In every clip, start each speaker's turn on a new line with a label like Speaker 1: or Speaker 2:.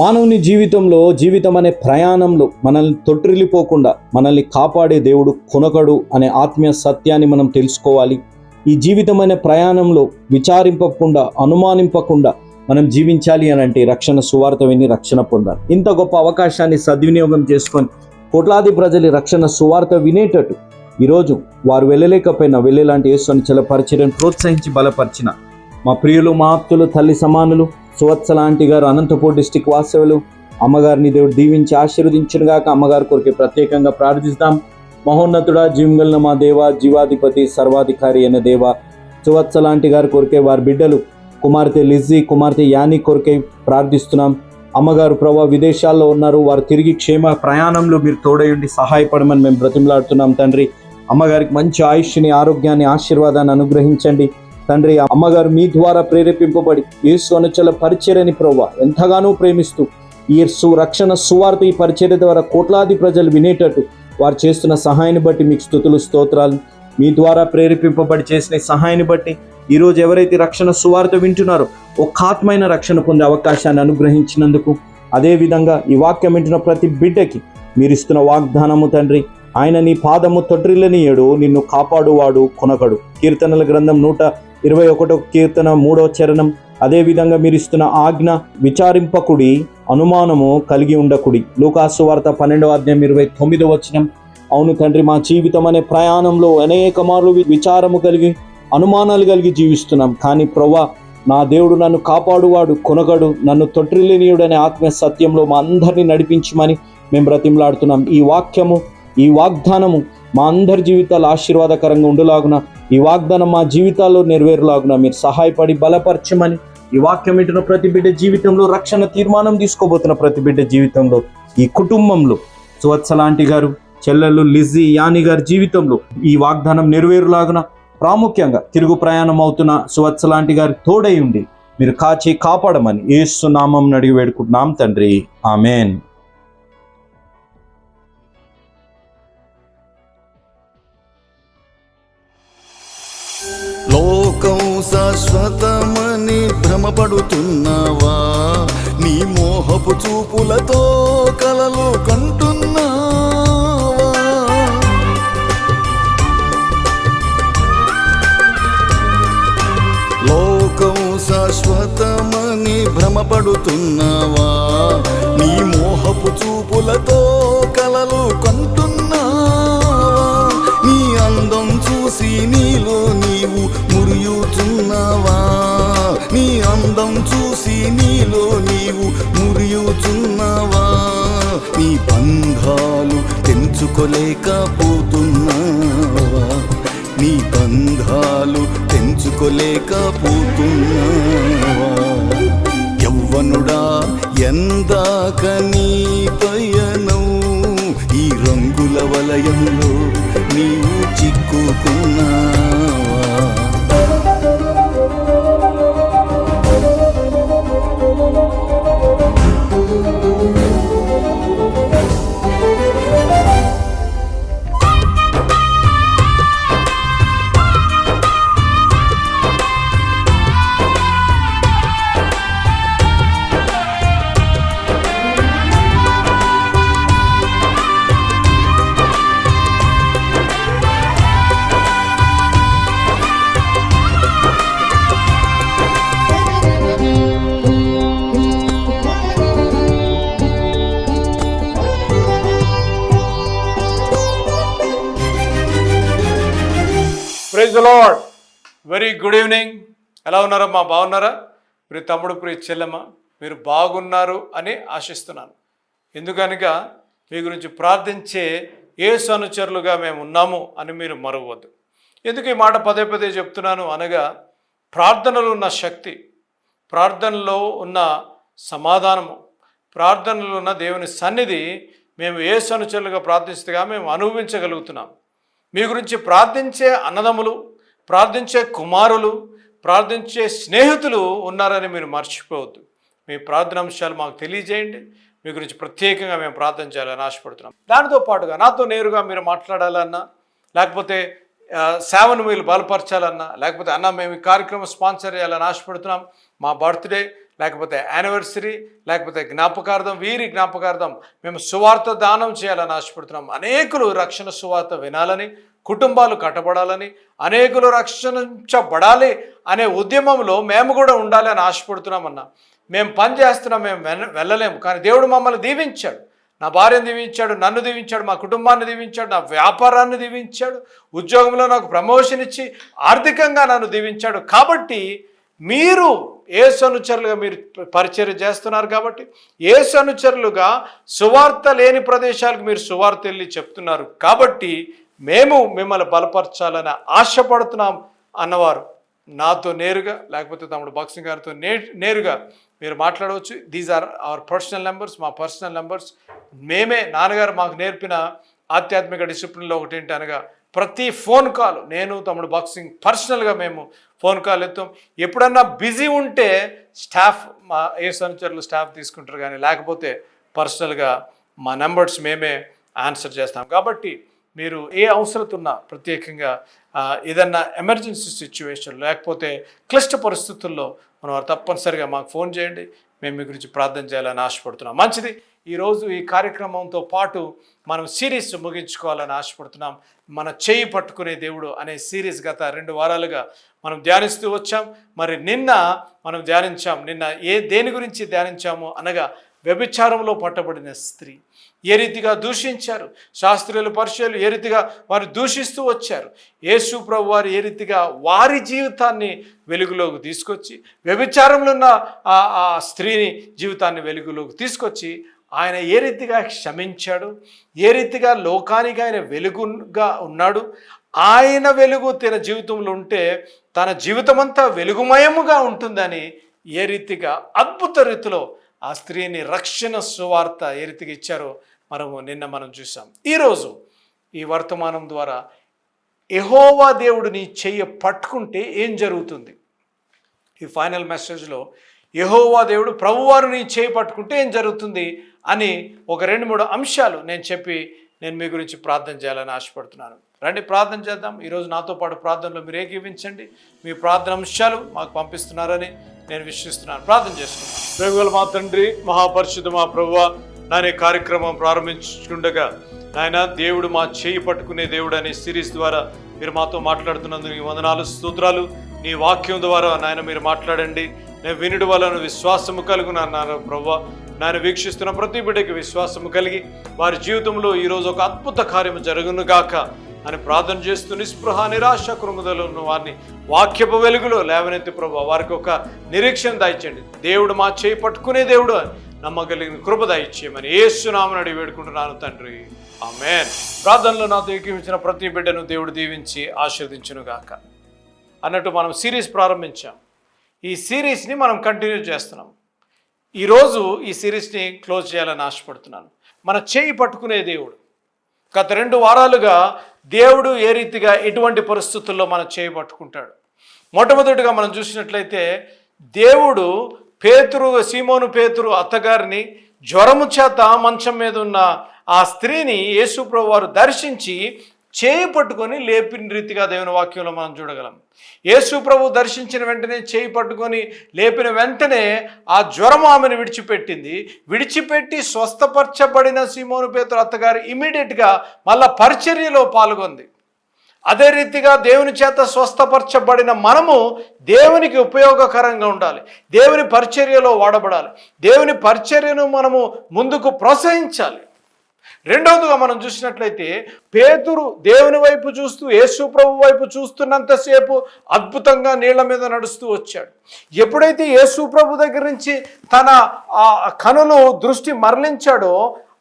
Speaker 1: మానవుని జీవితంలో జీవితం అనే ప్రయాణంలో మనల్ని తొట్టిల్లిపోకుండా మనల్ని కాపాడే దేవుడు కొనకడు అనే ఆత్మీయ సత్యాన్ని మనం తెలుసుకోవాలి. ఈ జీవితం అనే ప్రయాణంలో విచారింపకుండా అనుమానింపకుండా మనం జీవించాలి అని అంటే రక్షణ సువార్త విని రక్షణ పొందాలి. ఇంత గొప్ప అవకాశాన్ని సద్వినియోగం చేసుకొని కోట్లాది ప్రజలు రక్షణ సువార్త వినేటట్టు ఈరోజు వారు వెళ్ళలేకపోయినా వెళ్ళేలాంటి యేసుని చల ప్రోత్సహించి బలపరిచిన మా ప్రియులు మా ఆప్తులు తల్లి సమానులు సువత్సలాంటి గారు అనంతపూర్ డిస్టిక్ వాస్తవులు అమ్మగారిని దేవుడు దీవించి ఆశీర్వదించునుగాక అమ్మగారి కొరకు ప్రత్యేకంగా ప్రార్థిస్తాం. మహోన్నతుడా జీవంగలిన మా దేవ జీవాధిపతి సర్వాధికారి అయిన దేవ సువత్సలాంటి గారి కొరికే వారి బిడ్డలు కుమార్తె లిజ్జీ కుమార్తె యాని కొరికే ప్రార్థిస్తున్నాం. అమ్మగారు ప్రభా విదేశాల్లో ఉన్నారు. వారు తిరిగి క్షేమ ప్రయాణంలో మీరు తోడయుండి సహాయపడమని మేము బ్రతిమలాడుతున్నాం తండ్రి. అమ్మగారికి మంచి ఆయుష్ని ఆరోగ్యాన్ని ఆశీర్వాదాన్ని అనుగ్రహించండి. తండ్రి అమ్మగారు మీ ద్వారా ప్రేరేపింపబడి యేసు అనుచల పరిచర్యని ప్రవ్వ ఎంతగానో ప్రేమిస్తూ ఈ సు రక్షణ సువార్త ఈ పరిచర్య ద్వారా కోట్లాది ప్రజలు వినేటట్టు వారు చేస్తున్న సహాయాన్ని బట్టి మీకు స్థుతులు స్తోత్రాలు మీ ద్వారా ప్రేరేపింపబడి చేసిన సహాయాన్ని బట్టి ఈరోజు ఎవరైతే రక్షణ సువార్త వింటున్నారో ఒక ఆత్మైన రక్షణ పొందే అవకాశాన్ని అనుగ్రహించినందుకు అదేవిధంగా ఈ వాక్యం వింటున్న ప్రతి బిడ్డకి మీరు ఇస్తున్న వాగ్దానము తండ్రి ఆయన నీ పాదము తొట్రిల్లనియడు నిన్ను కాపాడువాడు కొనకడు. కీర్తనల గ్రంథం నూట ఇరవై ఒకటో కీర్తన మూడో చరణం. అదేవిధంగా మీరు ఇస్తున్న ఆజ్ఞ విచారింపకుడి అనుమానము కలిగి ఉండకుడి. లూకాసు వార్త పన్నెండవ అధ్యాయం ఇరవై తొమ్మిదో వచనం. అవును తండ్రి మా జీవితం అనే ప్రయాణంలో అనేక మార్లు విచారము కలిగి అనుమానాలు కలిగి జీవిస్తున్నాం. కానీ ప్రవ్వా నా దేవుడు నన్ను కాపాడువాడు కొనగడు నన్ను తొట్టిల్లేనియుడు అనే ఆత్మీయ సత్యంలో మా అందరినీ నడిపించమని మేము బ్రతిమలాడుతున్నాం. ఈ వాక్యము ఈ వాగ్దానము మా అందరి జీవితాలు ఆశీర్వాదకరంగా ఉండులాగున ఈ వాగ్దానం మా జీవితాల్లో నెరవేరులాగున మీరు సహాయపడి బలపరచమని ఈ వాక్యం వింటున్న ప్రతి బిడ్డ జీవితంలో రక్షణ తీర్మానం తీసుకోబోతున్న ప్రతి బిడ్డ జీవితంలో ఈ కుటుంబంలో సువత్సలాంటి గారు చెల్లెలు లిజీ యాని గారి జీవితంలో ఈ వాగ్దానం నెరవేరులాగున ప్రాముఖ్యంగా తిరుగు ప్రయాణం అవుతున్న సువత్సలాంటి గారి తోడై ఉండి మీరు కాచి కాపాడమని ఏసునామం అడిగి వేడుకుంటున్నాం తండ్రి. ఆమెన్.
Speaker 2: లోకం శాశ్వతమని భ్రమపడుతున్నావా? నీ మోహపు చూపులతో కలలు కంటున్నావా? లోకం శాశ్వతమని భ్రమపడుతున్నావా? నీ మోహపు చూపులతో తెంచుకోలేకపోతున్నావా నీ బంధాలు తెంచుకోలేకపోతున్నావా? యవ్వనుడా ఎందాక నీ పయనం ఈ రంగుల వలయంలో నీవు
Speaker 3: చిక్కుకున్నా వెరీ గుడ్ ఈవినింగ్ ఎలా ఉన్నారమ్మా బాగున్నారా? ప్రియ తమ్ముడు ప్రియ చెల్లెమ్మ మీరు బాగున్నారు అని ఆశిస్తున్నాను. ఎందుకనగా మీ గురించి ప్రార్థించే ఏ అనుచరులుగా మేము ఉన్నాము అని మీరు మరవద్దు. ఎందుకు ఈ మాట పదే పదే చెప్తున్నాను అనగా ప్రార్థనలో ఉన్న శక్తి ప్రార్థనలో ఉన్న సమాధానము ప్రార్థనలో ఉన్న దేవుని సన్నిధి మేము ఏ అనుచరులుగా ప్రార్థిస్తుగా మేము అనుభవించగలుగుతున్నాం. మీ గురించి ప్రార్థించే అన్నదమ్ములు ప్రార్థించే కుమారులు ప్రార్థించే స్నేహితులు ఉన్నారని మీరు మర్చిపోవద్దు. మీ ప్రార్థన అంశాలు మాకు తెలియజేయండి. మీ గురించి ప్రత్యేకంగా మేము ప్రార్థన చేయాలని ఆశపడుతున్నాం. దానితో పాటుగా నాతో నేరుగా మీరు మాట్లాడాలన్నా లేకపోతే సేవను మీరు బలపరచాలన్నా లేకపోతే అన్న మేము ఈ కార్యక్రమం స్పాన్సర్ చేయాలని ఆశపడుతున్నాం. మా బర్త్డే లేకపోతే యానివర్సరీ లేకపోతే జ్ఞాపకార్థం వీరి జ్ఞాపకార్థం మేము సువార్త దానం చేయాలని ఆశపడుతున్నాం. అనేకులు రక్షణ సువార్త వినాలని కుటుంబాలు కట్టబడాలని అనేకులు రక్షించబడాలి అనే ఉద్యమంలో మేము కూడా ఉండాలి అని ఆశపడుతున్నామన్నా మేము పని చేస్తున్నాం మేము వెళ్ళలేము. కానీ దేవుడు మమ్మల్ని దీవించాడు. నా భార్యను దీవించాడు నన్ను దీవించాడు మా కుటుంబాన్ని దీవించాడు నా వ్యాపారాన్ని దీవించాడు ఉద్యోగంలో నాకు ప్రమోషన్ ఇచ్చి ఆర్థికంగా నన్ను దీవించాడు. కాబట్టి మీరు ఏసు అనుచరులుగా మీరు పరిచర్య చేస్తున్నారు కాబట్టి ఏసు అనుచరులుగా సువార్త లేని ప్రదేశాలకు మీరు సువార్త వెళ్ళి చెప్తున్నారు. కాబట్టి మేము మిమ్మల్ని బలపరచాలని ఆశపడుతున్నాం అన్నవారు. నాతో నేరుగా లేకపోతే తమ్ముడు బాక్సింగ్ గారితో నే నేరుగా మీరు మాట్లాడవచ్చు. These are our personal numbers మా పర్సనల్ నెంబర్స్ మేమే నాన్నగారు మాకు నేర్పిన ఆధ్యాత్మిక డిసిప్లిన్లో ఒకటి ఏంటి అనగా ప్రతి ఫోన్ కాల్ నేను తమ్ముడు బాక్సింగ్ పర్సనల్గా మేము ఫోన్ కాల్ ఎత్తాం. ఎప్పుడన్నా బిజీ ఉంటే స్టాఫ్ మా ఏ సర్నిచర్లు స్టాఫ్ తీసుకుంటారు కానీ లేకపోతే పర్సనల్గా మా నెంబర్స్ మేమే ఆన్సర్ చేస్తాం. కాబట్టి మీరు ఏ అవసరత ఉన్నా ప్రత్యేకంగా ఏదన్నా ఎమర్జెన్సీ సిచ్యువేషన్ లేకపోతే క్లిష్ట పరిస్థితుల్లో మనం తప్పనిసరిగా మాకు ఫోన్ చేయండి. మేము మీ గురించి ప్రార్థన చేయాలని ఆశపడుతున్నాం. మంచిది. ఈరోజు ఈ కార్యక్రమంతో పాటు మనం సిరీస్ ముగించుకోవాలని ఆశపడుతున్నాం. మన చేయి పట్టుకునే దేవుడు అనే సిరీస్ గత రెండు వారాలుగా మనం ధ్యానిస్తూ వచ్చాం. మరి నిన్న మనం ధ్యానించాం. నిన్న ఏ దేని గురించి ధ్యానించాము అనగా వ్యభిచారంలో పట్టబడిన స్త్రీ. ఏ రీతిగా దూషించారు? శాస్త్రీయులు పరిచయాలు ఏ రీతిగా వారు దూషిస్తూ వచ్చారు? యేసు ప్రభు వారు ఏ రీతిగా వారి జీవితాన్ని వెలుగులోకి తీసుకొచ్చి వ్యభిచారంలో ఉన్న ఆ ఆ స్త్రీని జీవితాన్ని వెలుగులోకి తీసుకొచ్చి ఆయన ఏ రీతిగా క్షమించాడు? ఏ రీతిగా లోకానికి ఆయన వెలుగుగా ఉన్నాడు? ఆయన వెలుగు తన జీవితంలో ఉంటే తన జీవితమంతా వెలుగుమయముగా ఉంటుందని ఏ రీతిగా అద్భుత రీతిలో ఆ స్త్రీని రక్షణ సువార్త ఏ రీతిగా ఇచ్చారో మనము నిన్న మనం చూసాం. ఈరోజు ఈ వర్తమానం ద్వారా ఎహోవా దేవుడిని చెయ్య పట్టుకుంటే ఏం జరుగుతుంది? ఈ ఫైనల్ మెసేజ్లో ఎహోవా దేవుడు ప్రభువారు నీ చేయి పట్టుకుంటే ఏం జరుగుతుంది? అని ఒక రెండు మూడు అంశాలు నేను చెప్పి నేను మీ గురించి ప్రార్థన చేయాలని ఆశపడుతున్నాను. రండి ప్రార్థన చేద్దాం. ఈరోజు నాతో పాటు ప్రార్థనలో మీరు ఏకీవించండి మీ ప్రార్థన అంశాలు మాకు పంపిస్తున్నారని నేను విశ్వస్తున్నాను ప్రార్థన చేస్తున్నాను. ప్రేమగల మా తండ్రి మహాపరిషుద్ధ మా ప్రభువ నానే కార్యక్రమం ప్రారంభించుండగా నాయన దేవుడు మా చేయి పట్టుకునే దేవుడు అనే సిరీస్ ద్వారా మీరు మాతో మాట్లాడుతున్నందుకు ఈ వందనాలు స్తోత్రాలు. నీ వాక్యం ద్వారా నాయన మీరు మాట్లాడండి. నేను వినుడు వలన విశ్వాసము కలుగునన్నారు ప్రవ్వ. నాయన వీక్షిస్తున్న ప్రతి బిడ్డకి విశ్వాసము కలిగి వారి జీవితంలో ఈరోజు ఒక అద్భుత కార్యము జరుగును గాక అని ప్రార్థన చేస్తూ నిస్పృహ నిరాశ కృముదలు ఉన్న వారిని వాక్యపు వెలుగులో లేవనెత్తి ప్రభు వారికి ఒక నిరీక్షణ దాయించండి దేవుడు మా చేయి పట్టుకునే దేవుడు అని నమ్మగలిగిన కృప దయచేయమని ఏసునామని అడిగి వేడుకుంటున్నాను తండ్రి. ఆమెన్. ప్రార్థనలో నాతో ఏకీవించిన ప్రతి బిడ్డను దేవుడు దీవించి ఆశీర్వదించును గాక అన్నట్టు మనం సిరీస్ ప్రారంభించాం. ఈ సిరీస్ని మనం కంటిన్యూ చేస్తున్నాం. ఈరోజు ఈ సిరీస్ని క్లోజ్ చేయాలని ఆశపడుతున్నాను. మన చేయి పట్టుకునే దేవుడు. గత రెండు వారాలుగా దేవుడు ఏ రీతిగా ఎటువంటి పరిస్థితుల్లో మనం చేయి పట్టుకుంటాడు? మొట్టమొదటిగా మనం చూసినట్లయితే దేవుడు పేతురు సీమోను పేతురు అత్తగారిని జ్వరము చేత మంచం మీద ఉన్న ఆ స్త్రీని యేసుప్రభు వారు దర్శించి చేయి పట్టుకొని లేపిన రీతిగా దేవుని వాక్యంలో మనం చూడగలం. యేసు ప్రభు దర్శించిన వెంటనే చేయి పట్టుకొని లేపిన వెంటనే ఆ జ్వరం ఆమెను విడిచిపెట్టింది. విడిచిపెట్టి స్వస్థపరచబడిన సీమోను పేతురు అత్తగారు ఇమీడియట్గా మళ్ళా పరిచర్యలో పాల్గొంది. అదే రీతిగా దేవుని చేత స్వస్థపరచబడిన మనము దేవునికి ఉపయోగకరంగా ఉండాలి. దేవుని పరిచర్యలో వాడబడాలి. దేవుని పరిచర్యను మనము ముందుకు ప్రోత్సహించాలి. రెండవదిగా మనం చూసినట్లయితే పేతురు దేవుని వైపు చూస్తూ యేసు ప్రభు వైపు చూస్తున్నంతసేపు అద్భుతంగా నీళ్ళ మీద నడుస్తూ వచ్చాడు. ఎప్పుడైతే యేసు ప్రభు దగ్గర నుంచి తన ఆ కనులు దృష్టి మరలించాడో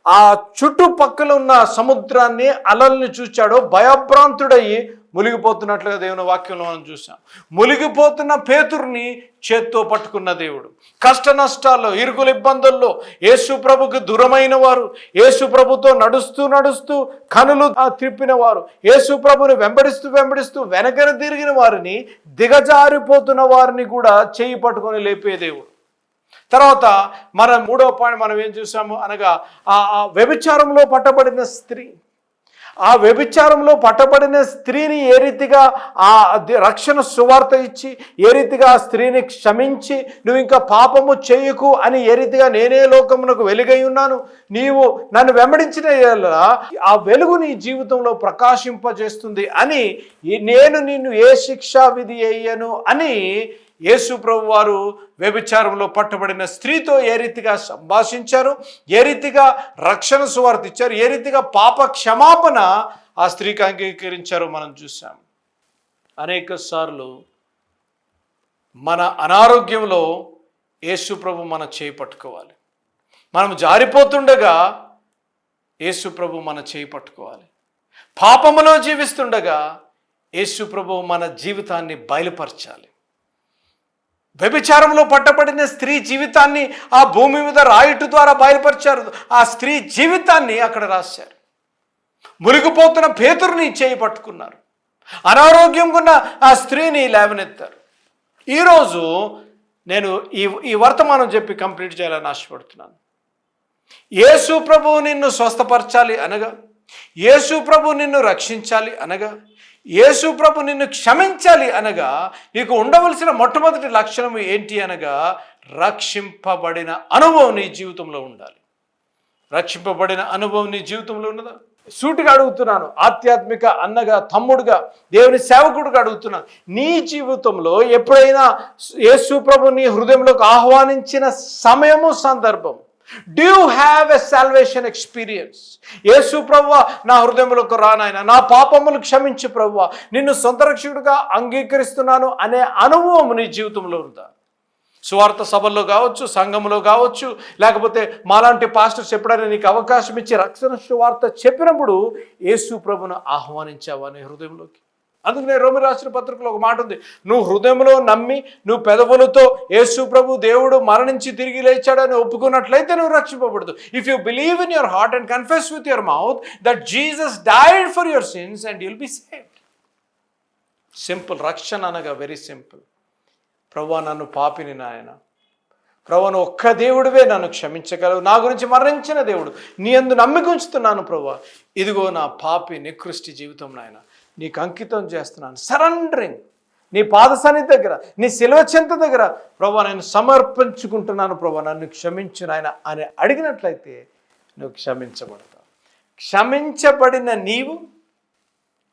Speaker 3: ఆ చుట్టుపక్కల ఉన్న సముద్రాన్ని అలల్ని చూచాడో భయభ్రాంతుడయ్యి మునిగిపోతున్నట్లుగా దేవుని వాక్యంలో మనం చూసాం. మునిగిపోతున్న పేతుర్ని చేత్తో పట్టుకున్న దేవుడు. కష్ట నష్టాల్లో ఇరుగుల ఇబ్బందుల్లో యేసు ప్రభుకు దూరమైన వారు. యేసు ప్రభుతో నడుస్తూ నడుస్తూ కనులు త్రిప్పిన వారు. యేసు ప్రభుని వెంబడిస్తూ వెంబడిస్తూ వెనకన తిరిగిన వారిని దిగజారిపోతున్న వారిని కూడా చేయి పట్టుకొని లేపే దేవుడు. తర్వాత మన మూడవ పాయింట్ మనం ఏం చూసాము? అనగా ఆ వ్యభిచారంలో పట్టబడిన స్త్రీ. ఆ వ్యభిచారంలో పట్టబడిన స్త్రీని ఏ రీతిగా ఆ రక్షణ సువార్త ఇచ్చి ఏ రీతిగా ఆ స్త్రీని క్షమించి నువ్వు ఇంకా పాపము చేయకు అని ఏ రీతిగా నేనే లోకమునకు వెలుగై ఉన్నాను నీవు నన్ను వెంబడించిన ఆ వెలుగు నీ జీవితంలో ప్రకాశింపజేస్తుంది అని నేను నిన్ను ఏ శిక్షా విధి అయ్యను అని యేసు ప్రభు వారు వ్యభిచారంలో పట్టబడిన స్త్రీతో ఏ రీతిగా సంభాషించారు? ఏ రీతిగా రక్షణ సువార్త ఇచ్చారు? ఏ రీతిగా పాప క్షమాపణ ఆ స్త్రీకి అంగీకరించారో మనం చూసాం అనేక సార్లు మన అనారోగ్యంలో యేసు ప్రభు మన చేయి పట్టుకోవాలి. మనం జారిపోతుండగా యేసు ప్రభు మన చేయి పట్టుకోవాలి. పాపములో జీవిస్తుండగా యేసు ప్రభు మన జీవితాన్ని బయలుపరచాలి. వ్యభిచారంలో పట్టబడిన స్త్రీ జీవితాన్ని ఆ భూమి మీద రాయిటు ద్వారా బయలుపరిచారు. ఆ స్త్రీ జీవితాన్ని అక్కడ రాశారు. మునిగిపోతున్న పేతురుని చేయి పట్టుకున్నారు. అనారోగ్యం ఆ స్త్రీని లేవనెత్తారు. ఈరోజు నేను ఈ ఈ వర్తమానం చెప్పి కంప్లీట్ చేయాలని ఆశపడుతున్నాను. యేసు ప్రభువు నిన్ను స్వస్థపరచాలి అనగా యేసు ప్రభు నిన్ను రక్షించాలి అనగా యేసు ప్రభు నిన్ను క్షమించాలి అనగా నీకు ఉండవలసిన మొట్టమొదటి లక్షణం ఏంటి అనగా రక్షింపబడిన అనుభవం నీ జీవితంలో ఉండాలి. రక్షింపబడిన అనుభవం నీ జీవితంలో ఉన్నదా? సూటిగా అడుగుతున్నాను ఆధ్యాత్మిక అన్నగా తమ్ముడుగా దేవుని సేవకుడుగా అడుగుతున్నాను. నీ జీవితంలో ఎప్పుడైనా యేసు ప్రభు నీ హృదయంలోకి ఆహ్వానించిన సమయము సందర్భం do have a salvation experience యేసు ప్రవ్వ నా హృదయములకు రానాయన నా పాపములు క్షమించి ప్రవ్వ నిన్ను సొంత రక్షకుడిగా అంగీకరిస్తున్నాను అనే అనుభవం నీ జీవితంలో ఉందా? సువార్త సభల్లో కావచ్చు సంఘంలో కావచ్చు లేకపోతే మాలాంటి పాస్టర్స్ ఎప్పుడైనా నీకు అవకాశం ఇచ్చి రక్షణ సువార్త చెప్పినప్పుడు యేసు ప్రభును ఆహ్వానించావా నీ హృదయంలోకి? అందుకనే రోమి రాసిన పత్రికలో ఒక మాట ఉంది. నువ్వు హృదయంలో నమ్మి నువ్వు పెదవులతో యేసు ప్రభు దేవుడు మరణించి తిరిగి లేచాడని ఒప్పుకున్నట్లయితే నువ్వు రక్షింపబడదు. If you believe in your heart and confess with your mouth that Jesus died for your sins and you'll be saved simple రక్షణ అనగా వెరీ సింపుల్ ప్రభా నన్ను పాపిని నాయన. ప్రభు ఒక్క దేవుడివే నన్ను క్షమించగలవు. నా గురించి మరణించిన దేవుడు. నీ అందు నమ్మిక ఉంచుతున్నాను ప్రభు. ఇదిగో నా పాపి నికృష్టి జీవితం నాయన. నీకు అంకితం చేస్తున్నాను. సరెండరింగ్ నీ పాద సన్నిధి దగ్గర నీ శిలువ చింత దగ్గర ప్రభా నేను సమర్పించుకుంటున్నాను ప్రభా నన్ను క్షమించు నాయన అని అడిగినట్లయితే నువ్వు క్షమించబడతావు. క్షమించబడిన నీవు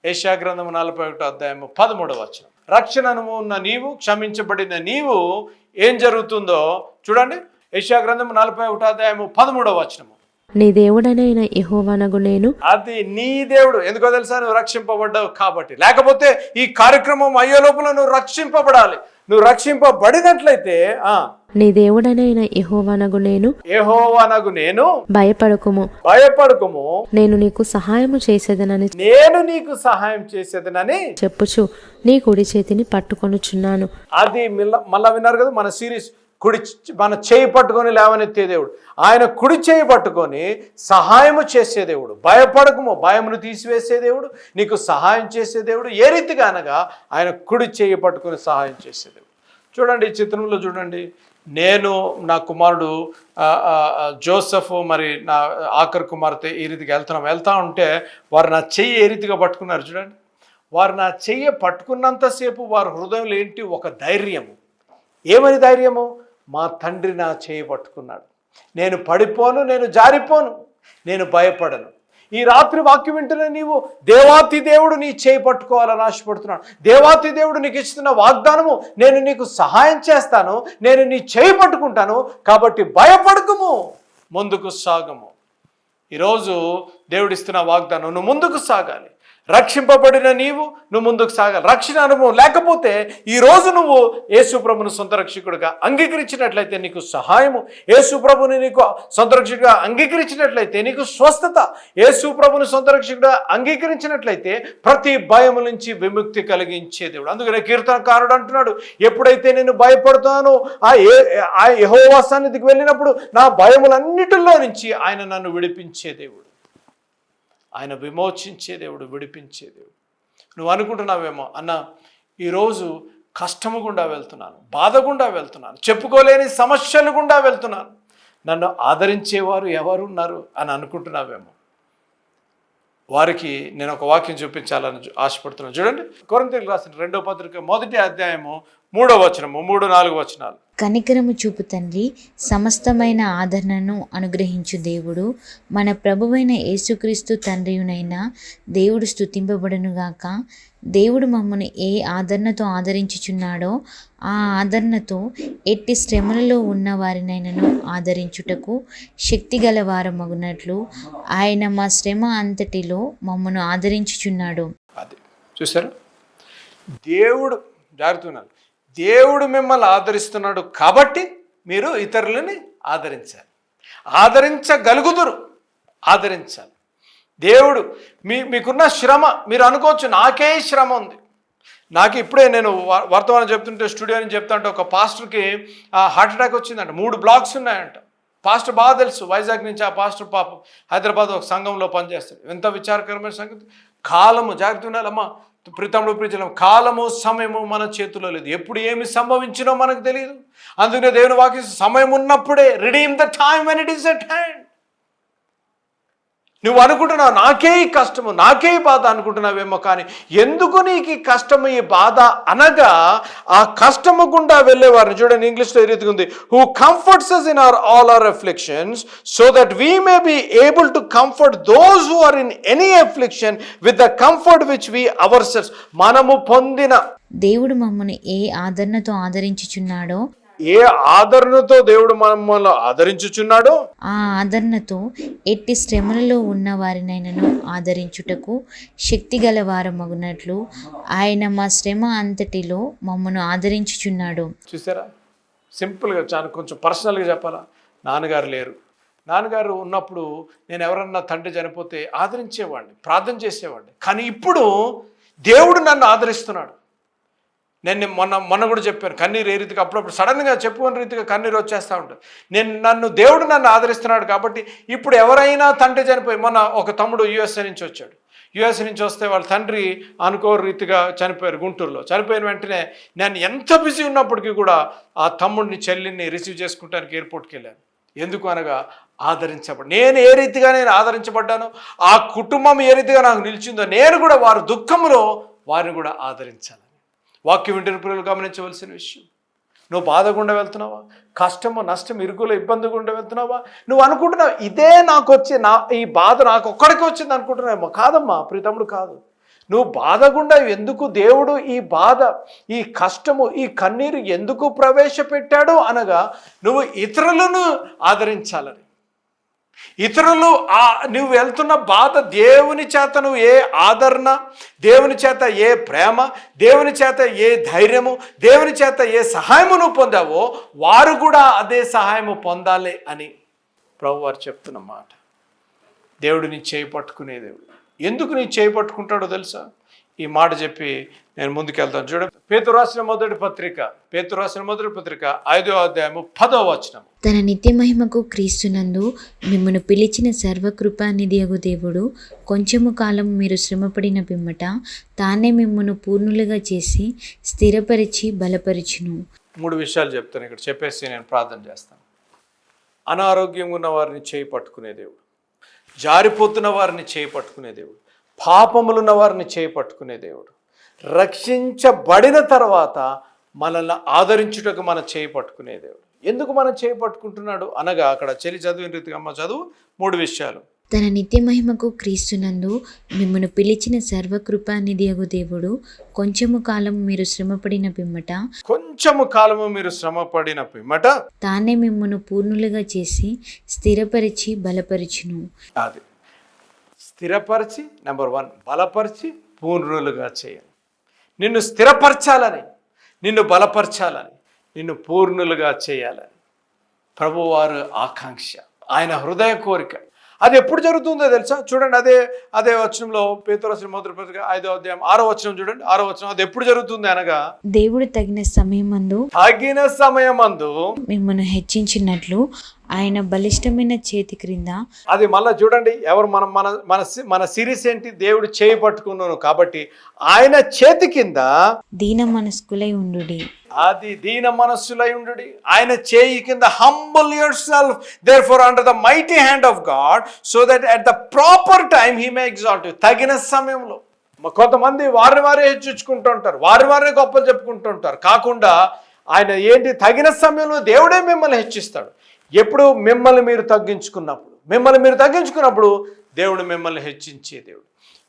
Speaker 3: యశాగ్రంథము నలభై ఒకటో అధ్యాయము పదమూడవ వచనం. రక్షణ అనుభవం ఉన్న నీవు క్షమించబడిన నీవు ఏం జరుగుతుందో చూడండి. యశాగ్రంథము నలభై ఒకటో అధ్యాయము పదమూడవ వచనము.
Speaker 4: నీ దేవుడనైన యెహోవానగు నేను.
Speaker 3: అది నీ దేవుడు. ఎందుకో తెలుసా? నువ్వు రక్షింపబడ్డావు కాబట్టి. లేకపోతే ఈ కార్యక్రమం అయ్యే లోపల నువ్వు రక్షింపబడాలి. నువ్వు రక్షింపబడినట్లయితే ఆ.
Speaker 4: నీ దేవుడనైన యెహోవానగు నేను.
Speaker 3: ఏహోవనగు నేను.
Speaker 4: భయపడకుము.
Speaker 3: భయపడకము.
Speaker 4: నేను నీకు సహాయము చేసేదనని
Speaker 3: నేను నీకు సహాయం చేసేదనని
Speaker 4: చెప్పుచు నీ కుడి చేతిని పట్టుకొనుచున్నాను.
Speaker 3: అది మళ్ళా విన్నారు కదా మన సిరీస్. కుడి మన చేయి పట్టుకొని లేవనెత్తే దేవుడు. ఆయన కుడి చేయి పట్టుకొని సహాయము చేసే దేవుడు. భయపడకము భయమును తీసివేసే దేవుడు నీకు సహాయం చేసే దేవుడు. ఏ రీతిగా అనగా ఆయన కుడి చేయి పట్టుకొని సహాయం చేసే దేవుడు. చూడండి ఈ చిత్రంలో చూడండి. నేను నా కుమారుడు జోసెఫ్ మరి నా ఆఖరి కుమార్తె ఈ రీతిగా వెళ్తున్నాం. వెళ్తా ఉంటే వారు నా చెయ్యి ఏ రీతిగా పట్టుకున్నారు చూడండి. వారు నా చెయ్యి పట్టుకున్నంతసేపు వారి హృదయంలో ఏంటి? ఒక ధైర్యము. ఏమని ధైర్యము? మా తండ్రి నా చేయి పట్టుకున్నాడు. నేను పడిపోను నేను జారిపోను నేను భయపడను. ఈ రాత్రి వాక్యం వింటున్న నీవు దేవాతి దేవుడు నీ చేయి పట్టుకోవాలని ఆశపడుతున్నాడు. దేవాతి దేవుడు నీకు ఇస్తున్న వాగ్దానము నేను నీకు సహాయం చేస్తాను నేను నీ చేయి పట్టుకుంటాను కాబట్టి భయపడకము ముందుకు సాగము. ఈరోజు దేవుడిస్తున్న వాగ్దానం నువ్వు ముందుకు సాగాలి. రక్షింపబడిన నీవు నువ్వు ముందుకు సాగాలి. రక్షణ అనుభవం లేకపోతే ఈ రోజు నువ్వు యేసుప్రభుని సొంత రక్షకుడిగా అంగీకరించినట్లయితే నీకు సహాయము. యేసుప్రభుని నీకు సొంత రక్షకుడిగా అంగీకరించినట్లయితే నీకు స్వస్థత. యేసుప్రభుని సొంత రక్షకుడిగా అంగీకరించినట్లయితే ప్రతి భయము నుంచి విముక్తి కలిగించే దేవుడు. అందుకనే కీర్తనకారుడు అంటున్నాడు ఎప్పుడైతే నేను భయపడుతానో ఆ ఏ ఆ యెహోవా సన్నిధికి వెళ్ళినప్పుడు నా భయములన్నిటిలో నుంచి ఆయన నన్ను విడిపించే దేవుడు. ఆయన విమోచించే దేవుడు విడిపించే దేవుడు. నువ్వు అనుకుంటున్నావేమో అన్న ఈరోజు కష్టము గుండా వెళ్తున్నాను బాధ గుండా వెళ్తున్నాను చెప్పుకోలేని సమస్యలు గుండా వెళ్తున్నాను. నన్ను ఆదరించేవారు ఎవరు ఉన్నారు అని అనుకుంటున్నావేమో. వారికి నేను ఒక వాక్యం చూపించాలని ఆశపడుతున్నాను. చూడండి కొరంతీలు రాసిన రెండో పత్రిక మొదటి అధ్యాయము మూడో వచనము మూడు నాలుగు వచనాలు.
Speaker 5: కనికరము చూపు తండ్రి సమస్తమైన ఆదరణను అనుగ్రహించు దేవుడు. మన ప్రభువైన యేసుక్రీస్తు తండ్రియునైన దేవుడు స్తుతింపబడునుగాక దేవుడు మమ్మను ఏ ఆదరణతో ఆదరించుచున్నాడో ఆ ఆదరణతో ఎట్టి శ్రమలలో ఉన్న వారినైనను ఆదరించుటకు శక్తిగల వారమగునట్లు ఆయన మా శ్రమ అంతటిలో మమ్మను ఆదరించుచున్నాడు.
Speaker 3: అది. చూసారు దేవుడు జాగ్రత్త దేవుడు మిమ్మల్ని ఆదరిస్తున్నాడు కాబట్టి మీరు ఇతరులని ఆదరించాలి. ఆదరించగలుగుదురు. ఆదరించాలి. దేవుడు మీ మీకున్న శ్రమ మీరు అనుకోవచ్చు నాకే శ్రమ ఉంది. నాకు ఇప్పుడే నేను వర్తమానం చెప్తుంటే స్టూడియో అని చెప్తుంటే ఒక పాస్టర్కి హార్ట్ అటాక్ వచ్చిందంట. మూడు బ్లాక్స్ ఉన్నాయంట. పాస్టర్ బాగా తెలుసు. వైజాగ్ నుంచి ఆ పాస్టర్ పాపం హైదరాబాద్ ఒక సంఘంలో పనిచేస్తాడు. ఎంత విచారకరమైన సంగతి? కాలము జాగ్రత్త ఉండాలమ్మా ప్రీతంలో ప్రీచలం కాలము సమయము మన చేతిలో లేదు. ఎప్పుడు ఏమి సంభవించినో మనకు తెలియదు అందుకనే దేవుని వాకి సమయం ఉన్నప్పుడే redeem the time and it is at hand నువ్వు అనుకుంటున్నావు నాకే ఈ కష్టము నాకే ఈ బాధ అనుకుంటున్నావేమో కానీ ఎందుకు నీకు ఈ కష్టము ఈ బాధ అనగా ఆ కష్టము గుండా వెళ్ళేవారిని? చూడండి ఇంగ్లీష్లో ఈ రీతిగా ఉంది? Who comforts us in our all our afflictions so that we may be able to comfort those who are in any affliction with the comfort which we ourselves మనము పొందిన
Speaker 5: దేవుడు మమ్మల్ని ఏ ఆదరణతో ఆదరించుచున్నాడో
Speaker 3: ఏ ఆదరణతో దేవుడు మనల్ని ఆదరించుచున్నాడో?
Speaker 5: ఆ ఆదరణతో ఎట్టి శ్రమలలో ఉన్న వారినైనను ఆదరించుటకు శక్తిగల వారమగునట్లు ఆయన మా శ్రమ అంతటిలో మమ్మను ఆదరించుచున్నాడు.
Speaker 3: చూసారా? సింపుల్గా చాలా కొంచెం పర్సనల్గా చెప్పాలా? నాన్నగారు లేరు. నాన్నగారు ఉన్నప్పుడు నేను ఎవరన్నా తండ్రి చనిపోతే ఆదరించేవాడిని ప్రార్థన చేసేవాడిని. కానీ ఇప్పుడు దేవుడు నన్ను ఆదరిస్తున్నాడు. నేను మొన్న మొన్న కూడా చెప్పాను కన్నీరు ఏ రీతిగా అప్పుడప్పుడు సడన్గా చెప్పుకున్న రీతిగా కన్నీరు వచ్చేస్తూ ఉంటుంది. నేను నన్ను దేవుడు నన్ను ఆదరిస్తున్నాడు కాబట్టి ఇప్పుడు ఎవరైనా తండ్రి చనిపోయి మొన్న ఒక తమ్ముడు యుఎస్ఏ నుంచి వచ్చాడు. యుఎస్ నుంచి వస్తే వాళ్ళ తండ్రి అనుకో రీతిగా చనిపోయారు గుంటూరులో. చనిపోయిన వెంటనే నేను ఎంత బిజీ ఉన్నప్పటికీ కూడా ఆ తమ్ముడిని చెల్లిని రిసీవ్ చేసుకుంటానికి ఎయిర్పోర్ట్కి వెళ్ళాను. ఎందుకు అనగా ఆదరించబడి నేను ఏ రీతిగా నేను ఆదరించబడ్డాను ఆ కుటుంబం ఏ రీతిగా నాకు నిలిచిందో నేను కూడా వారి దుఃఖంలో వారిని కూడా ఆదరించాను వాక్యం వింటున్న పిల్లలు గమనించవలసిన విషయం. నువ్వు బాధ గుండా వెళ్తున్నావా? కష్టము నష్టం ఇరుకుల ఇబ్బంది గుండా వెళ్తున్నావా? నువ్వు అనుకుంటున్నావు ఇదే నాకు వచ్చి నా ఈ బాధ నాకు ఒక్కడికి వచ్చింది అనుకుంటున్నావు కాదమ్మా ప్రీతముడు కాదు. నువ్వు బాధగుండా ఎందుకు దేవుడు ఈ బాధ ఈ కష్టము ఈ కన్నీరు ఎందుకు ప్రవేశపెట్టాడు అనగా నువ్వు ఇతరులను ఆదరించాలని. ఇతరులు ఆ నువ్వు వెళ్తున్న బాధ దేవుని చేత నువ్వు ఏ ఆదరణ దేవుని చేత ఏ ప్రేమ దేవుని చేత ఏ ధైర్యము దేవుని చేత ఏ సహాయము నువ్వు పొందావో వారు కూడా అదే సహాయము పొందాలి అని ప్రభు వారు చెప్తున్న మాట. దేవుడు నీ చేయి పట్టుకునే దేవుడు. ఎందుకు నీ చేయి పట్టుకుంటాడో తెలుసా? ఈ మాట చెప్పి నేను ముందుకెళ్తాను. చూడ పేతు రాసిన మొదటి పత్రిక పేతు రాసిన మొదటి పత్రిక ఐదో అధ్యాయము పదో వచనం
Speaker 5: తన నిత్య మహిమకు క్రీస్తునందు మిమ్మను పిలిచిన సర్వకృపానిధియగు దేవుడు కొంచెము కాలం మీరు శ్రమపడిన పిమ్మట తానే మిమ్మను పూర్ణులుగా చేసి స్థిరపరిచి బలపరిచును.
Speaker 3: మూడు విషయాలు చెప్తాను ఇక్కడ. చెప్పేసి నేను ప్రార్థన చేస్తాను. అనారోగ్యంగా ఉన్న వారిని చేయి పట్టుకునే దేవుడు జారిపోతున్న వారిని చేయి పట్టుకునే దేవుడు పాపములున్న వారిని చేయి పట్టుకునే దేవుడు. రక్షించబడిన తర్వాత మనల్ని ఆదరించుటకు మన చేయి పట్టుకునే దేవుడు. ఎందుకు మనం చేయి పట్టుకుంటున్నాడు అనగా అక్కడ చెలి చదివిన రీతిగా? అమ్మ చదువు మూడు విషయాలు.
Speaker 5: తన నిత్య మహిమకు క్రీస్తునందు మిమ్మను పిలిచిన సర్వకృపానిధియగు దేవుడు కొంచెము కాలం మీరు శ్రమపడిన పిమ్మట
Speaker 3: కొంచెము కాలము మీరు శ్రమ పడిన పిమ్మట
Speaker 5: తానే మిమ్మను పూర్ణులుగా చేసి స్థిరపరిచి బలపరిచును.
Speaker 3: అది. స్థిరపరిచి నెంబర్ వన్ బలపరిచి పూర్ణులుగా చేయాలి నిన్ను స్థిరపరచాలని నిన్ను బలపరచాలని నిన్ను పూర్ణులుగా చేయాలని. ప్రభువారు ఆకాంక్ష ఆయన హృదయ కోరిక. అది ఎప్పుడు జరుగుతుందో తెలుసా? చూడండి అదే అదే వచనంలో పేతురసిన మొదటి పత్రిక ఐదో అధ్యాయం ఆరో వచనం చూడండి ఆరో వచనం అది ఎప్పుడు జరుగుతుంది అనగా
Speaker 5: దేవుడు తగిన సమయమందు
Speaker 3: తగిన సమయమందు
Speaker 5: మిమ్మల్ని హెచ్చించినట్లు ఆయన బలిష్టమైన చేతి క్రింద
Speaker 3: అది మళ్ళీ చూడండి ఎవరు మనం మన మన మన సిరీస్ ఏంటి? దేవుడు చేయి పట్టుకున్నాను కాబట్టి ఆయన చేతి కింద
Speaker 5: దీన మనస్కులై ఉండు
Speaker 3: అది దీన మనస్సులై ఉండు ఆయన చేయి కింద humble yourself therefore under the mighty hand of God so that at the proper time he may exalt తగిన సమయంలో. కొంతమంది వారి వారే హెచ్చించుకుంటూ ఉంటారు వారి వారే గొప్పలు చెప్పుకుంటూ ఉంటారు కాకుండా ఆయన ఏంటి? తగిన సమయంలో దేవుడే మిమ్మల్ని హెచ్చిస్తాడు. ఎప్పుడు మిమ్మల్ని మీరు తగ్గించుకున్నప్పుడు మిమ్మల్ని మీరు తగ్గించుకున్నప్పుడు దేవుడు మిమ్మల్ని హెచ్చించే దేవుడు.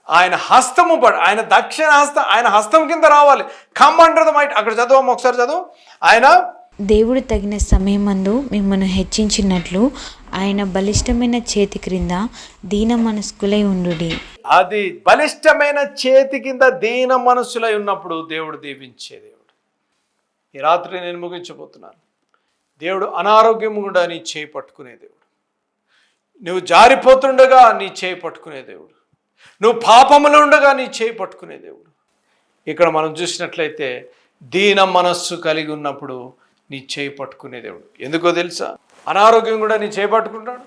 Speaker 3: ఆయన హస్తము పడ ఆయన దక్షిణ హస్తం ఆయన హస్తం కింద రావాలి. కమ్ అండర్ ద మైట్ అక్కడ చదవం ఒకసారి చదువు. ఆయన
Speaker 5: దేవుడు తగిన సమయమందు మిమ్మల్ని హెచ్చించినట్లు ఆయన బలిష్టమైన చేతి క్రింద దీన మనస్కులై ఉండు
Speaker 3: అది బలిష్టమైన చేతి కింద దీన మనసులై ఉన్నప్పుడు దేవుడు దీవించే దేవుడు. ఈ రాత్రి నేను ముగించబోతున్నాను. దేవుడు అనారోగ్యం కూడా నీ చేయి పట్టుకునే దేవుడు. నువ్వు జారిపోతుండగా నీ చేయి పట్టుకునే దేవుడు. నువ్వు పాపములో ఉండగా నీ చేయి పట్టుకునే దేవుడు. ఇక్కడ మనం చూసినట్లయితే దీన మనస్సు కలిగి ఉన్నప్పుడు నీ చేయి పట్టుకునే దేవుడు. ఎందుకో తెలుసా? అనారోగ్యం కూడా నీ చేయి పట్టుకుంటాడు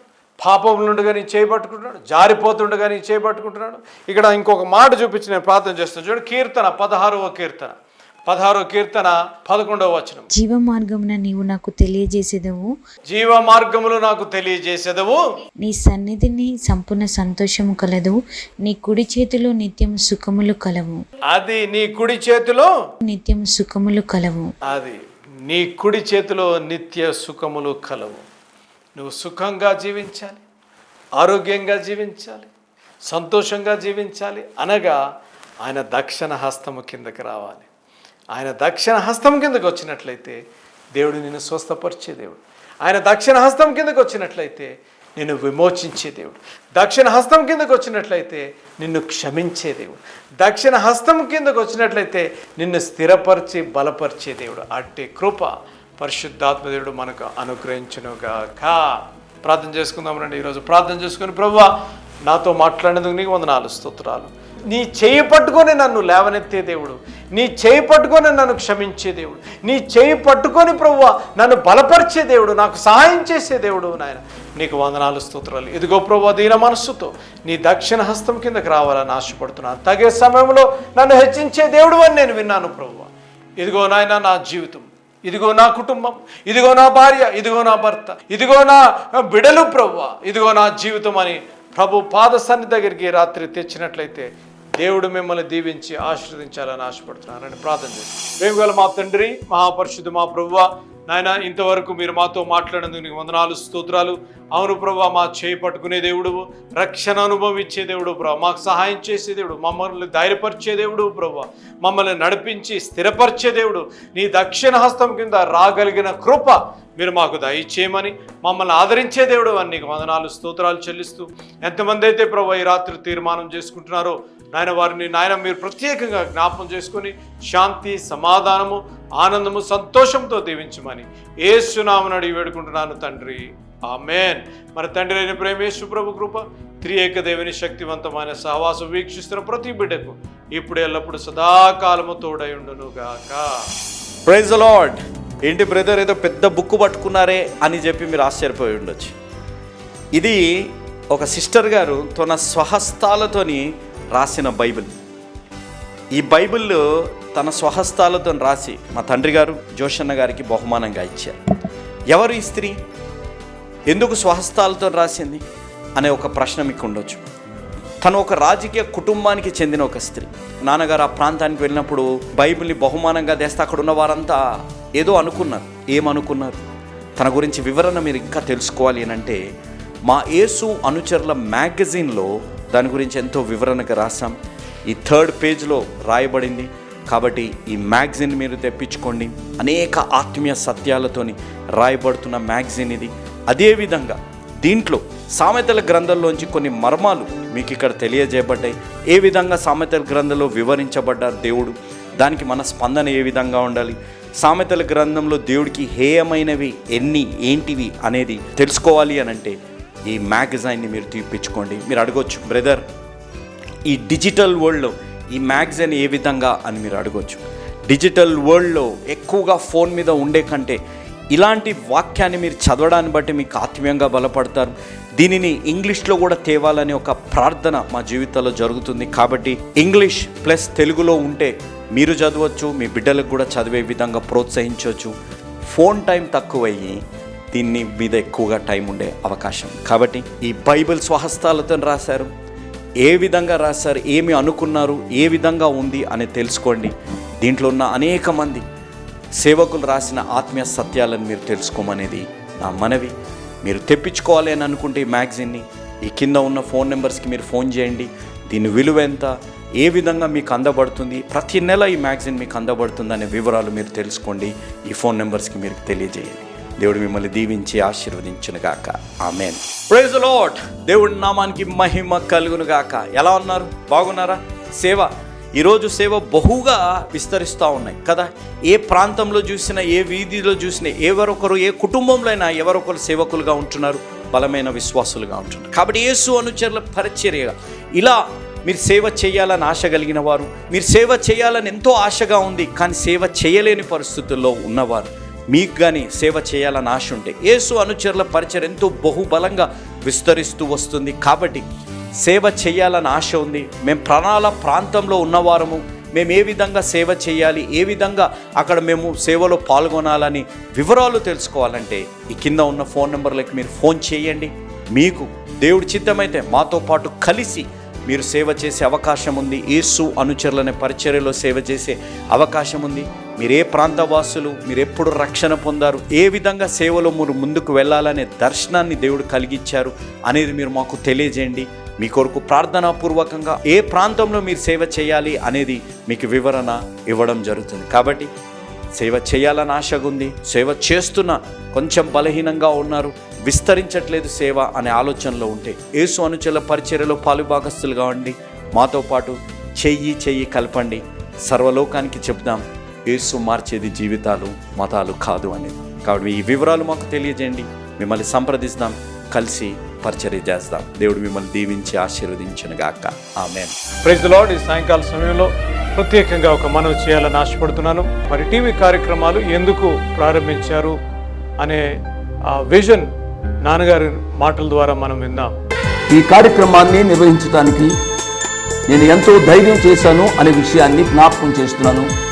Speaker 3: పాపంలో ఉండగా నీ చేయి పట్టుకుంటున్నాడు. జారిపోతుండగా నీ చేయి పట్టుకుంటున్నాడు. ఇక్కడ ఇంకొక మాట చూపించి నేను ప్రార్థన చేస్తాను. చూడండి కీర్తన పదహారవ కీర్తన. పదహారవ కీర్తన పదకొండవ వచనం.
Speaker 5: జీవ మార్గమున నీవు నాకు తెలియజేసేదవు.
Speaker 3: జీవ మార్గములు నాకు తెలియజేసేదవు.
Speaker 5: నీ సన్నిధిని సంపూర్ణ సంతోషము కలదు. నీ కుడి చేతిలో నిత్యం సుఖములు కలవు.
Speaker 3: అది నీ కుడి చేతిలో
Speaker 5: నిత్యం సుఖములు కలవు.
Speaker 3: అది నీ కుడి చేతిలో నిత్య సుఖములు కలవు. నువ్వు సుఖంగా జీవించాలి ఆరోగ్యంగా జీవించాలి సంతోషంగా జీవించాలి అనగా ఆయన దక్షిణ హస్తము కిందకి రావాలి. ఆయన దక్షిణ హస్తం కిందకు వచ్చినట్లయితే దేవుడు నిన్ను స్వస్థపరిచే దేవుడు. ఆయన దక్షిణ హస్తం కిందకు వచ్చినట్లయితే నిన్ను విమోచించే దేవుడు. దక్షిణ హస్తం కిందకు వచ్చినట్లయితే నిన్ను క్షమించే దేవుడు. దక్షిణ హస్తం కిందకు వచ్చినట్లయితే నిన్ను స్థిరపరిచి బలపరిచే దేవుడు. అట్టి కృప పరిశుద్ధాత్మ దేవుడు మనకు అనుగ్రహించునుగాక. ప్రార్థన చేసుకుందాం రండి. ఈరోజు ప్రార్థన చేసుకుని ప్రభు నాతో మాట్లాడేందుకు నీకు వందనాలు స్తోత్రాలు. నీ చేయి పట్టుకొని నన్ను లేవనెత్తే దేవుడు. నీ చేయి పట్టుకొని నన్ను క్షమించే దేవుడు. నీ చేయి పట్టుకొని ప్రభువ నన్ను బలపరిచే దేవుడు నాకు సహాయం చేసే దేవుడు నాయన. నీకు వందనాలు స్తోత్రాలు. ఇదిగో ప్రభు దీన మనస్సుతో నీ దక్షిణ హస్తం కిందకి రావాలని ఆశపడుతున్నాను. తగే సమయంలో నన్ను హెచ్చించే దేవుడు అని నేను విన్నాను ప్రభు ఇదిగో నాయన నా జీవితం. ఇదిగో నా కుటుంబం. ఇదిగో నా భార్య. ఇదిగో నా భర్త. ఇదిగో నా బిడలు ప్రవ్వ. ఇదిగో నా జీవితం అని ప్రభు పాద సన్ని దగ్గరికి రాత్రి తెచ్చినట్లయితే దేవుడు మిమ్మల్ని దీవించి ఆశీర్వదించాలని ఆశపడుతున్నానని ప్రార్థన చేస్తాను. మేము గల మా తండ్రి మహాపరిశుద్ధ మా ప్రభువ నాయన ఇంతవరకు మీరు మాతో మాట్లాడినందుకు నీకు వందనాలు స్తోత్రాలు. అవును ప్రభా మా చేయి పట్టుకునే దేవుడు రక్షణ అనుభవం ఇచ్చే దేవుడు ప్రభా మాకు సహాయం చేసే దేవుడు మమ్మల్ని ధైర్యపరిచే దేవుడు ప్రభా మమ్మల్ని నడిపించి స్థిరపరిచే దేవుడు. నీ దక్షిణ హస్తం కింద రాగలిగిన కృప మీరు మాకు దయచేయమని మమ్మల్ని ఆదరించే దేవుడు అని నీకు వందనాలు స్తోత్రాలు చెల్లిస్తూ ఎంతమంది అయితే ప్రభా ఈ రాత్రి తీర్మానం చేసుకుంటున్నారో నాయన వారిని నాయన మీరు ప్రత్యేకంగా జ్ఞాపం చేసుకొని శాంతి సమాధానము ఆనందము సంతోషంతో దీవించమని ఏసునామని అడిగి వేడుకుంటున్నాను తండ్రి. ఆమెన్. మన తండ్రి అయిన ప్రేమేశ్వ ప్రభు కృప త్రియేక దేవుని శక్తివంతమైన సహవాసం వీక్షిస్తున్న ప్రతి బిడ్డకు ఇప్పుడు ఎల్లప్పుడు సదాకాలము తోడై ఉండును గాక
Speaker 1: ప్రైజ్ లార్డ్ ఏంటి బ్రదర్ ఏదో పెద్ద బుక్ పట్టుకున్నారే అని చెప్పి మీరు ఆశ్చర్యపోయి ఉండొచ్చు. ఇది ఒక సిస్టర్ గారు తన స్వహస్తాలతోని రాసిన బైబిల్. ఈ బైబిల్ తన స్వహస్తాలతో రాసి మా తండ్రి గారు జోషన్న గారికి బహుమానంగా ఇచ్చారు. ఎవరు ఈ స్త్రీ? ఎందుకు స్వహస్తాలతో రాసింది? అనే ఒక ప్రశ్న మీకు ఉండొచ్చు. తను ఒక రాజకీయ కుటుంబానికి చెందిన ఒక స్త్రీ. నాన్నగారు ఆ ప్రాంతానికి వెళ్ళినప్పుడు బైబిల్ని బహుమానంగా తెస్తే అక్కడ ఉన్న వారంతా ఏదో అనుకున్నారు. ఏమనుకున్నారు? తన గురించి వివరణ మీరు ఇంకా తెలుసుకోవాలి అని అంటే మా యేసు అనుచరుల మ్యాగజైన్లో దాని గురించి ఎంతో వివరణగా రాసాం ఈ థర్డ్ పేజ్లో రాయబడింది. కాబట్టి ఈ మ్యాగజైన్ మీరు తెప్పించుకోండి. అనేక ఆత్మీయ సత్యాలతోని రాయబడుతున్న మ్యాగజైన్ ఇది. అదేవిధంగా దీంట్లో సామెతల గ్రంథంలోంచి కొన్ని మర్మాలు మీకు ఇక్కడ తెలియజేయబడ్డాయి. ఏ విధంగా సామెతల గ్రంథంలో వివరించబడ్డారు దేవుడు? దానికి మన స్పందన ఏ విధంగా ఉండాలి? సామెతల గ్రంథంలో దేవుడికి హేయమైనవి ఎన్ని ఏంటివి అనేది తెలుసుకోవాలి అని అంటే ఈ మ్యాగజైన్ని మీరు తీపిచ్చుకోండి. మీరు అడగొచ్చు బ్రదర్ ఈ డిజిటల్ వరల్డ్లో ఈ మ్యాగజైన్ ఏ విధంగా? అని మీరు అడగొచ్చు. డిజిటల్ వరల్డ్లో ఎక్కువగా ఫోన్ మీద ఉండే కంటే ఇలాంటి వాక్యాన్ని మీరు చదవడాన్ని బట్టి మీకు ఆత్మీయంగా బలపడతారు. దీనిని ఇంగ్లీష్లో కూడా తేవాలని ఒక ప్రార్థన మా జీవితంలో జరుగుతుంది. కాబట్టి ఇంగ్లీష్ ప్లస్ తెలుగులో ఉంటే మీరు చదవచ్చు మీ బిడ్డలకు కూడా చదివే విధంగా ప్రోత్సహించవచ్చు. ఫోన్ టైం తక్కువయ్యి దీన్ని మీద ఎక్కువగా టైం ఉండే అవకాశం. కాబట్టి ఈ బైబిల్ స్వహస్తాలతో రాశారు. ఏ విధంగా రాశారు? ఏమి అనుకున్నారు? ఏ విధంగా ఉంది అని తెలుసుకోండి. దీంట్లో ఉన్న అనేక మంది సేవకులు రాసిన ఆత్మీయ సత్యాలను మీరు తెలుసుకోమనేది నా మనవి. మీరు తెప్పించుకోవాలి అని అనుకుంటే ఈ మ్యాగజిన్ని ఈ కింద ఉన్న ఫోన్ నెంబర్స్కి మీరు ఫోన్ చేయండి. దీని విలువ ఎంత? ఏ విధంగా మీకు అందబడుతుంది? ప్రతి నెల ఈ మ్యాగజిన్ మీకు అందబడుతుంది అనే వివరాలు మీరు తెలుసుకోండి. ఈ ఫోన్ నెంబర్స్కి మీరు తెలియజేయండి. దేవుడు మిమ్మల్ని దీవించి ఆశీర్వదించును గాక ఆమెన్ ప్రైజ్ లాడ్ దేవుడి నామానికి మహిమ కలుగును గాక ఎలా ఉన్నారు? బాగున్నారా? సేవ. ఈరోజు సేవ బహుగా విస్తరిస్తూ ఉన్నాయి కదా? ఏ ప్రాంతంలో చూసినా ఏ వీధిలో చూసినా ఎవరొకరు ఏ కుటుంబంలో అయినా ఎవరొకరు సేవకులుగా ఉంటున్నారు? బలమైన విశ్వాసులుగా ఉంటున్నారు. కాబట్టి యేసు అనుచరుల పరిచర్యగా. ఇలా మీరు సేవ చేయాలని ఆశ కలిగిన వారు మీరు సేవ చేయాలని ఎంతో ఆశగా ఉంది కానీ సేవ చేయలేని పరిస్థితుల్లో ఉన్నవారు మీకు కానీ సేవ చేయాలని ఆశ ఉంటే యేసు అనుచరుల పరిచయం ఎంతో బహుబలంగా విస్తరిస్తూ వస్తుంది. కాబట్టి సేవ చేయాలని ఆశ ఉంది. మేము ప్రణాళ ప్రాంతంలో ఉన్నవారము. మేము ఏ విధంగా సేవ చేయాలి? ఏ విధంగా అక్కడ మేము సేవలో పాల్గొనాలని వివరాలు తెలుసుకోవాలంటే ఈ కింద ఉన్న ఫోన్ నెంబర్లకు మీరు ఫోన్ చేయండి. మీకు దేవుడి చిత్తమైతే మాతో పాటు కలిసి మీరు సేవ చేసే అవకాశం ఉంది. యేసు అనుచరులనే పరిచర్యలో సేవ చేసే అవకాశం ఉంది. మీరే ప్రాంతవాసులు మీరు ఎప్పుడు రక్షణ పొందారు ఏ విధంగా సేవలో మీరు ముందుకు వెళ్ళాలనే దర్శనాన్ని దేవుడు కలిగించారు అనేది మీరు మాకు తెలియజేయండి. మీ కొరకు ప్రార్థనాపూర్వకంగా ఏ ప్రాంతంలో మీరు సేవ చేయాలి అనేది మీకు వివరణ ఇవ్వడం జరుగుతుంది. కాబట్టి సేవ చేయాలని ఆశగా ఉంది సేవ చేస్తున్న కొంచెం బలహీనంగా ఉన్నారు విస్తరించట్లేదు సేవ అనే ఆలోచనలో ఉంటే యేసు అనుచల పరిచర్యలో పాలుభాగస్తులుగా ఉండి మాతో పాటు చెయ్యి చెయ్యి కలపండి. సర్వలోకానికి చెప్దాం యేసు మార్చేది జీవితాలు మతాలు కాదు అనేది కాబట్టి ఈ వివరాలు మాకు తెలియజేయండి. మిమ్మల్ని సంప్రదిస్తాం కలిసి పరిచర్య చేస్తాం. దేవుడు మిమ్మల్ని దీవించి ఆశీర్వదించిన గాక. ఆమెన్.
Speaker 3: ప్రైజ్ లార్డ్ ఈ సాయంకాల సమయంలో ప్రత్యేకంగా ఒక మనవి చేయాలని ఆశపడుతున్నాను. మరి టీవీ కార్యక్రమాలు ఎందుకు ప్రారంభించారు అనే ఆ విజన్ నాన్నగారి మాటల ద్వారా మనం విందాం.
Speaker 6: ఈ కార్యక్రమాన్ని నిర్వహించడానికి నేను ఎంతో ధైర్యం చేశాను అనే విషయాన్ని జ్ఞాపకం చేస్తున్నాను.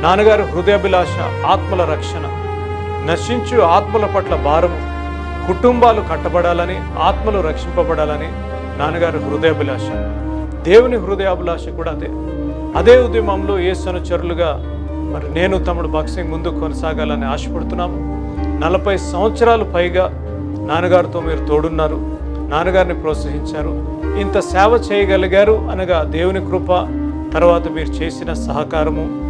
Speaker 3: నాన్నగారు హృదయాభిలాష ఆత్మల రక్షణ. నశించు ఆత్మల పట్ల భారము. కుటుంబాలు కట్టబడాలని ఆత్మలు రక్షింపబడాలని నాన్నగారి హృదయాభిలాష. దేవుని హృదయాభిలాష కూడా అదే. అదే ఉద్యమంలో ఏ సనుచరులుగా మరి నేను తమ్ముడు బాక్సింగ్ ముందు కొనసాగాలని ఆశపడుతున్నాము. నలభై సంవత్సరాలు పైగా నాన్నగారితో మీరు తోడున్నారు. నాన్నగారిని ప్రోత్సహించారు. ఇంత సేవ చేయగలిగారు అనగా దేవుని కృప తర్వాత మీరు చేసిన సహకారము.